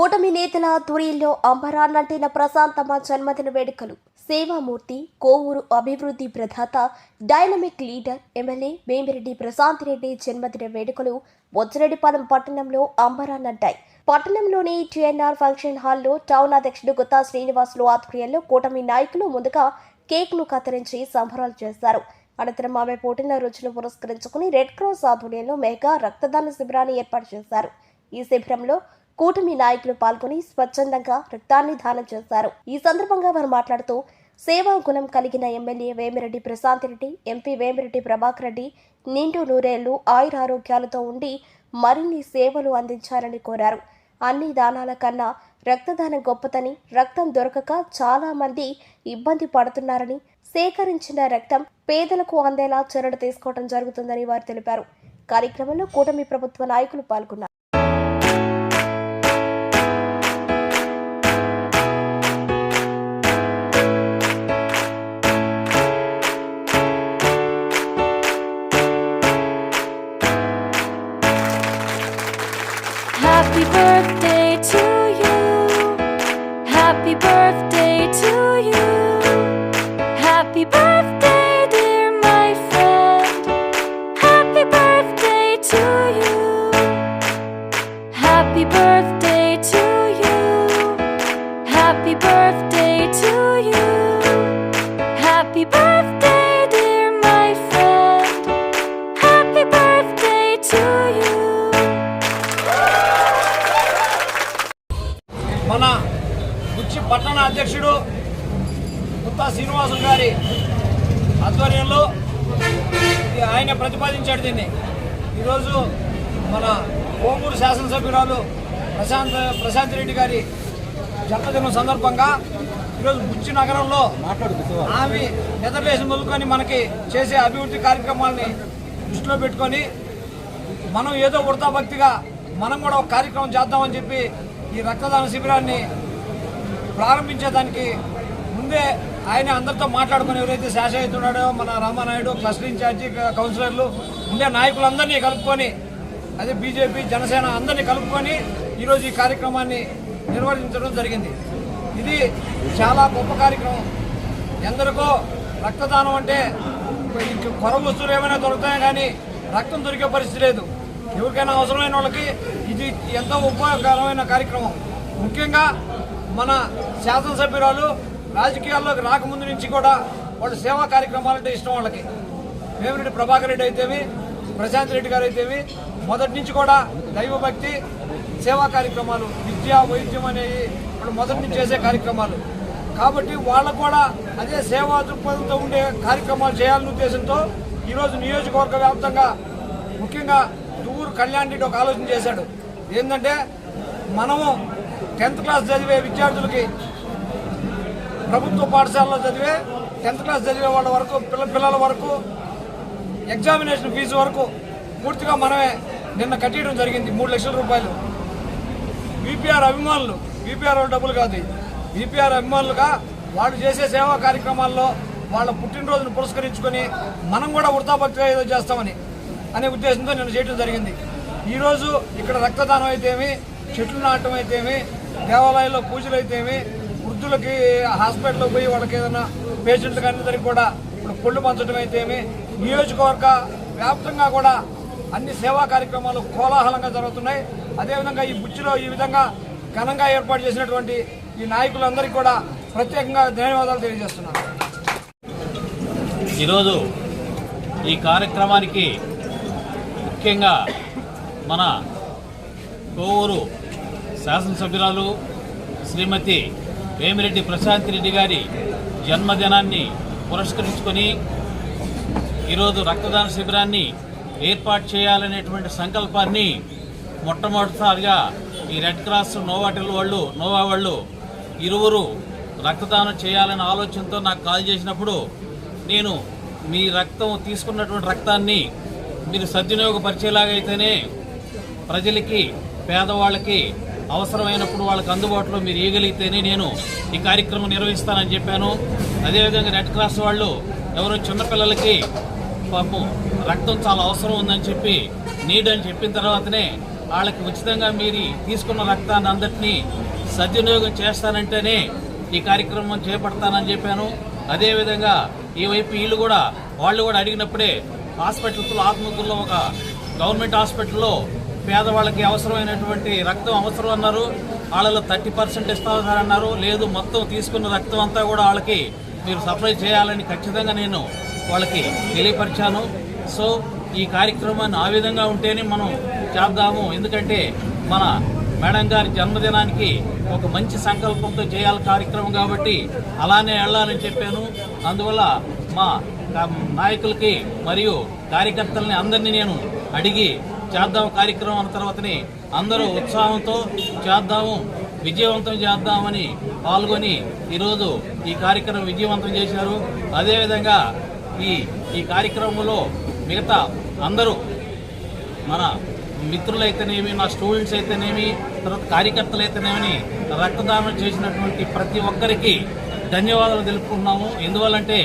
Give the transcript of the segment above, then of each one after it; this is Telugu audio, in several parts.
కూటమి నేతల ఆధ్వర్యంలో అంబరాన్నంటిన ప్రశాంతమ్మ జన్మదిన వేడుకలు. సేవామూర్తి కోవూరు అభివృద్ధి ప్రదాత dynamic leader MLA Vemireddy Prashant Reddy జన్మదిన వేడుకలు బొచ్చరెడ్డిపాలెం పట్టణంలో అంబరాన్నంటాయి. పట్టణంలోని టిఎన్ఆర్ ఫంక్షన్ హాల్లో టౌన్ అధ్యక్షుడు గుత్తా శ్రీనివాసులు ఆధ్వర్యంలో కూటమి నాయకులు ముందుగా కేక్ను కత్తిరించి సంబరాలు చేశారు. అనంతరం ఆమె పుట్టినరోజును పురస్కరించుకుని రెడ్ క్రాస్ ఆధ్వర్యంలో మెగా రక్తదాన శిబిరాన్ని ఏర్పాటు చేశారు. ఈ శిబిరంలో కూటమి నాయకులు పాల్గొని స్వచ్ఛందంగా రక్తాన్ని దానం చేశారు. ఈ సందర్భంగా వారు మాట్లాడుతూ సేవా గుణం కలిగిన ఎమ్మెల్యే వేమిరెడ్డి ప్రశాంత్ రెడ్డి ఎంపీ వేమిరెడ్డి ప్రభాకర్ రెడ్డి నిండు నూరేళ్ళు ఆయురారోగ్యాలతో ఉండి మరిన్ని సేవలు అందించాలని కోరారు. అన్ని దానాల కన్నా రక్తదానం గొప్పతని రక్తం దొరకక చాలా మంది ఇబ్బంది పడుతున్నారని సేకరించిన రక్తం పేదలకు అందేలా చర్యలు తీసుకోవడం జరుగుతుందని వారు తెలిపారు. కార్యక్రమంలో కూటమి ప్రభుత్వ నాయకులు పాల్గొన్నారు. శ్రీనివాసులు గారి ఆధ్వర్యంలో ఆయన ప్రతిపాదించాడు దీన్ని. ఈరోజు మన కోమూరు శాసనసభ్యురాలు ప్రశాంత్ ప్రశాంత్ రెడ్డి గారి జన్మదినం సందర్భంగా ఈరోజు బుచ్చి నగరంలో ఆమె నిద్రలేసి మొదలుకొని మనకి చేసే అభివృద్ధి కార్యక్రమాల్ని దృష్టిలో పెట్టుకొని మనం ఏదో ఉడతా భక్తిగా మనం కూడా ఒక కార్యక్రమం చేద్దామని చెప్పి ఈ రక్తదాన శిబిరాన్ని ప్రారంభించేదానికి ముందే ఆయన అందరితో మాట్లాడుకుని ఎవరైతే శాసయుడు మన రామానాయుడు క్లస్టర్ ఇన్ఛార్జి కౌన్సిలర్లు ఉండే నాయకులందరినీ కలుపుకొని అదే బీజేపీ జనసేన అందరినీ కలుపుకొని ఈరోజు ఈ కార్యక్రమాన్ని నిర్వహించడం జరిగింది. ఇది చాలా గొప్ప కార్యక్రమం. ఎందరికో రక్తదానం అంటే కొర వస్తువులు ఏమైనా దొరుకుతాయి కానీ రక్తం దొరికే పరిస్థితి లేదు. ఎవరికైనా అవసరమైన వాళ్ళకి ఇది ఎంతో ఉపయోగకరమైన కార్యక్రమం. ముఖ్యంగా మన శాసనసభ్యురాలు రాజకీయాల్లోకి రాకముందు నుంచి కూడా వాళ్ళు సేవా కార్యక్రమాలంటే ఇష్టం వాళ్ళకి. వేమిరెడ్డి ప్రభాకర్ రెడ్డి అయితేవి ప్రశాంత్ రెడ్డి గారు అయితేవి మొదటి నుంచి కూడా దైవభక్తి సేవా కార్యక్రమాలు విద్య వైద్యం అనేవి వాళ్ళు మొదటి నుంచి చేసే కార్యక్రమాలు. కాబట్టి వాళ్ళకు కూడా అదే సేవా దృక్పథంతో ఉండే కార్యక్రమాలు చేయాలనే ఉద్దేశంతో ఈరోజు నియోజకవర్గ వ్యాప్తంగా ముఖ్యంగా దువ్వూరు కళ్యాణ్ రెడ్డి ఒక ఆలోచన చేశాడు. ఏంటంటే మనము టెన్త్ క్లాస్ చదివే విద్యార్థులకి ప్రభుత్వ పాఠశాలలో చదివే టెన్త్ క్లాస్ చదివే వాళ్ళ వరకు పిల్ల పిల్లల వరకు ఎగ్జామినేషన్ ఫీజు వరకు పూర్తిగా మనమే నిన్న కట్టేయడం జరిగింది మూడు లక్షల రూపాయలు. బీపీఆర్ అభిమానులు విపిఆర్ డబ్బులు కాదు విపిఆర్ అభిమానులుగా వాళ్ళు చేసే సేవా కార్యక్రమాల్లో వాళ్ళ పుట్టినరోజును పురస్కరించుకొని మనం కూడా వృతాభక్తిగా ఏదో చేస్తామని అనే ఉద్దేశంతో నేను చేయడం జరిగింది. ఈరోజు ఇక్కడ రక్తదానం అయితేమి చెట్లు నాటడం అయితేమి దేవాలయాల్లో పూజలు అయితేమి వృద్ధులకి హాస్పిటల్లో పోయి వాళ్ళకి ఏదైనా పేషెంట్లకు అందరికీ కూడా ఇప్పుడు కొళ్ళు పంచడం అయితేమి నియోజకవర్గ వ్యాప్తంగా కూడా అన్ని సేవా కార్యక్రమాలు కోలాహలంగా జరుగుతున్నాయి. అదేవిధంగా ఈ బుచ్చిలో ఈ విధంగా ఘనంగా ఏర్పాటు చేసినటువంటి ఈ నాయకులందరికీ కూడా ప్రత్యేకంగా ధన్యవాదాలు తెలియజేస్తున్నాను. ఈరోజు ఈ కార్యక్రమానికి ముఖ్యంగా మన కోవూరు శాసనసభ్యురాలు శ్రీమతి వేమిరెడ్డి ప్రశాంత్ రెడ్డి గారి జన్మదినాన్ని పురస్కరించుకొని ఈరోజు రక్తదాన శిబిరాన్ని ఏర్పాటు చేయాలనేటువంటి సంకల్పాన్ని మొట్టమొదటిసారిగా ఈ రెడ్ క్రాస్ నోవాటిల్ వాళ్ళు నోవా వాళ్ళు ఇరువురు రక్తదానం చేయాలనే ఆలోచనతో నాకు కాల్ చేసినప్పుడు నేను మీ రక్తం తీసుకున్నటువంటి రక్తాన్ని మీరు సద్వినియోగపరిచేలాగా అయితేనే ప్రజలకి పేదవాళ్ళకి అవసరమైనప్పుడు వాళ్ళకి అందుబాటులో మీరు ఇవ్వగలిగితేనే నేను ఈ కార్యక్రమం నిర్వహిస్తానని చెప్పాను. అదేవిధంగా రెడ్ క్రాస్ వాళ్ళు ఎవరో చిన్నపిల్లలకి పాపం రక్తం చాలా అవసరం ఉందని చెప్పి నీడ్ అని చెప్పిన తర్వాతనే వాళ్ళకి ఉచితంగా మీరు తీసుకున్న రక్తాన్ని అందరినీ సద్వినియోగం చేస్తానంటేనే ఈ కార్యక్రమం చేపడతానని చెప్పాను. అదేవిధంగా ఈ వైపు వీళ్ళు కూడా వాళ్ళు కూడా అడిగినప్పుడే హాస్పిటల్స్లో ఆత్మకూరులో ఒక గవర్నమెంట్ హాస్పిటల్లో పేదవాళ్ళకి అవసరమైనటువంటి రక్తం అవసరం అన్నారు. వాళ్ళలో థర్టీ పర్సెంట్ ఇస్తామన్నారు లేదు మొత్తం తీసుకున్న రక్తం అంతా కూడా వాళ్ళకి మీరు సప్లై చేయాలని ఖచ్చితంగా నేను వాళ్ళకి తెలియపరిచాను. సో ఈ కార్యక్రమాన్ని ఆ విధంగా ఉంటేనే మనం చేద్దాము. ఎందుకంటే మన మేడం గారి జన్మదినానికి ఒక మంచి సంకల్పంతో చేయాలి కార్యక్రమం కాబట్టి అలానే వెళ్ళాలని చెప్పాను. అందువల్ల మా నాయకులకి మరియు కార్యకర్తల్ని అందరినీ నేను అడిగి చేద్దాం కార్యక్రమం అన్న తర్వాతనే అందరూ ఉత్సాహంతో చేద్దాము విజయవంతం చేద్దామని పాల్గొని ఈరోజు ఈ కార్యక్రమం విజయవంతం చేశారు. అదేవిధంగా ఈ ఈ కార్యక్రమంలో మిగతా అందరూ మన మిత్రులైతేనేమి నా స్టూడెంట్స్ అయితేనేమి తర్వాత కార్యకర్తలు అయితేనేమి రక్తదానం చేసినటువంటి ప్రతి ఒక్కరికి ధన్యవాదాలు తెలుపుకుంటున్నాము. ఎందువల్లంటే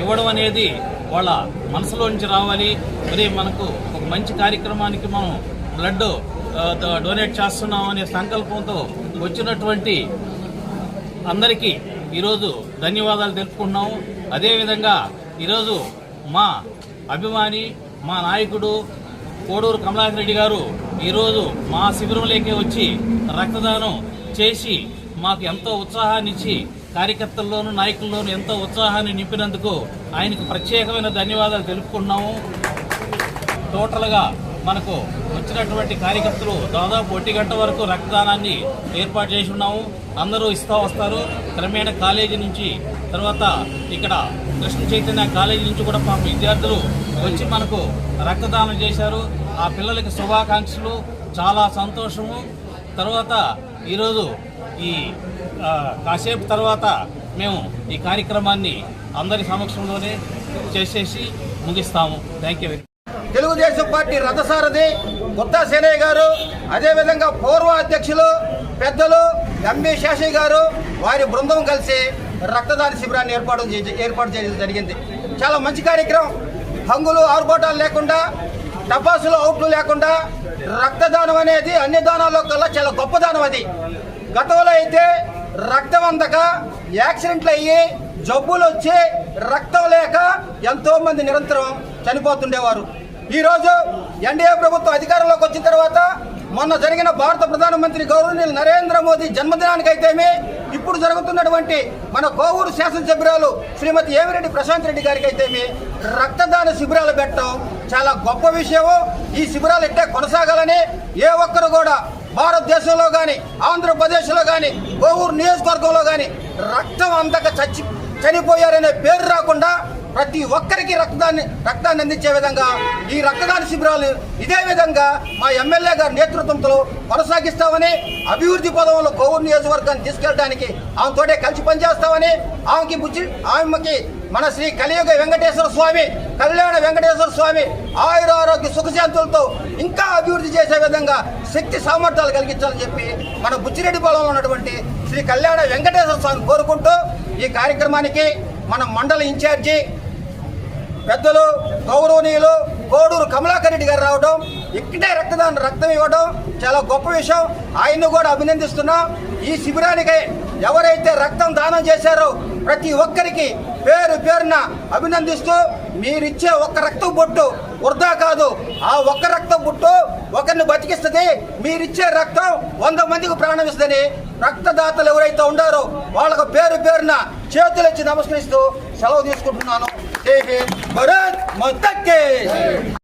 ఇవ్వడం అనేది వాళ్ళ మనసులో నుంచి రావాలి. మరి మనకు ఒక మంచి కార్యక్రమానికి మనం బ్లడ్ డొనేట్ చేస్తున్నాం అనే సంకల్పంతో వచ్చినటువంటి అందరికీ ఈరోజు ధన్యవాదాలు తెలుపుకుంటున్నాము అదేవిధంగా ఈరోజు మా అభిమాని మా నాయకుడు కోడూరు కమలాకర్ రెడ్డి గారు ఈరోజు మా శిబిరంలోకి వచ్చి రక్తదానం చేసి మాకు ఎంతో ఉత్సాహాన్ని ఇచ్చి కార్యకర్తల్లోనూ నాయకుల్లోనూ ఎంతో ఉత్సాహాన్ని నింపినందుకు ఆయనకు ప్రత్యేకమైన ధన్యవాదాలు తెలుపుకున్నాము టోటల్గా మనకు వచ్చినటువంటి కార్యకర్తలు దాదాపు ఒంటి గంట వరకు రక్తదానాన్ని ఏర్పాటు చేసి ఉన్నాము. అందరూ ఇస్తా వస్తారు. క్రమేణ కాలేజీ నుంచి తర్వాత ఇక్కడ కృష్ణ చైతన్య కాలేజీ నుంచి కూడా మా విద్యార్థులు వచ్చి మనకు రక్తదానం చేశారు. ఆ పిల్లలకి శుభాకాంక్షలు. చాలా సంతోషము. తర్వాత ఈరోజు ఈ కాసేపు తర్వాత మేము ఈ కార్యక్రమాన్ని అందరి సమక్షంలోనే చేసేసి ముగిస్తాము. థ్యాంక్ యూ తెలుగుదేశం పార్టీ రథసారథి గుత్తా సేనయ్య గారు అదేవిధంగా పూర్వ అధ్యక్షులు పెద్దలు ఎంబీ శేషయ్య గారు వారి బృందం కలిసి రక్తదాన శిబిరాన్ని ఏర్పాటు ఏర్పాటు చేయడం జరిగింది. చాలా మంచి కార్యక్రమం. హంగులు ఆర్భోటాలు లేకుండా టపాసులు అవుట్లు లేకుండా రక్తదానం అనేది అన్ని దానాల్లో కల్లా చాలా గొప్ప దానం అది. గతంలో అయితే రక్తం అందక యాక్సిడెంట్లు అయ్యి జబ్బులు వచ్చి రక్తం లేక ఎంతోమంది నిరంతరం చనిపోతుండేవారు. ఈరోజు ఎన్డీఏ ప్రభుత్వం అధికారంలోకి వచ్చిన తర్వాత మొన్న జరిగిన భారత ప్రధానమంత్రి గౌరవనీయులు నరేంద్ర మోదీ జన్మదినానికైతేమి ఇప్పుడు జరుగుతున్నటువంటి మన కోవూరు శాసనసభ్యురాలు శ్రీమతి ఏమిరెడ్డి ప్రశాంత్ రెడ్డి గారికి అయితేమి రక్తదాన శిబిరాలు పెట్టడం చాలా గొప్ప విషయము. ఈ శిబిరాలు ఇట్టే కొనసాగాలని ఏ ఒక్కరు కూడా భారతదేశంలో కానీ ఆంధ్రప్రదేశ్లో కానీ కోవూరు నియోజకవర్గంలో కానీ రక్తం అంతగా చచ్చి చనిపోయారనే పేరు రాకుండా ప్రతి ఒక్కరికి రక్తాన్ని రక్తాన్ని అందించే విధంగా ఈ రక్తదాన శిబిరాలు ఇదే విధంగా మా ఎమ్మెల్యే గారి నేతృత్వంతో కొనసాగిస్తామని అభివృద్ధి పదంలో కోవూరు నియోజకవర్గాన్ని తీసుకెళ్ళడానికి ఆమెతోటే కలిసి పనిచేస్తామని ఆమెకి బుద్ధి ఆమెకి మన శ్రీ కలియుగ వెంకటేశ్వర స్వామి కళ్యాణ వెంకటేశ్వర స్వామి ఆయుర ఆరోగ్య సుఖశాంతులతో ఇంకా అభివృద్ధి చేసే విధంగా శక్తి సామర్థ్యాలు కలిగించాలని చెప్పి మన బుచ్చిరెడ్డి పొలంలో ఉన్నటువంటి శ్రీ కళ్యాణ వెంకటేశ్వర స్వామిని కోరుకుంటూ ఈ కార్యక్రమానికి మన మండల ఇన్ఛార్జి పెద్దలు గౌరవనీయులు కోడూరు కమలాకర్ రెడ్డి గారు రావడం ఇక్కడే రక్తదానం రక్తం ఇవ్వడం చాలా గొప్ప విషయం. ఆయన్ను కూడా అభినందిస్తున్నాం. ఈ శిబిరానికి ఎవరైతే రక్తం దానం చేశారో ప్రతి ఒక్కరికి పేరు పేరున అభినందిస్తూ మీరిచ్చే ఒక్క రక్తం బొట్టు వృధా కాదు. ఆ ఒక్క రక్తం బొట్టు ఒకరిని బతికిస్తుంది మీరిచ్చే రక్తం వంద మందికి ప్రాణం ఇస్తుందని రక్తదాతలు ఎవరైతే ఉండారో వాళ్ళకు పేరు పేరున చేతులు ఇచ్చి నమస్కరిస్తూ సెలవు తీసుకుంటున్నాను. జై హింద్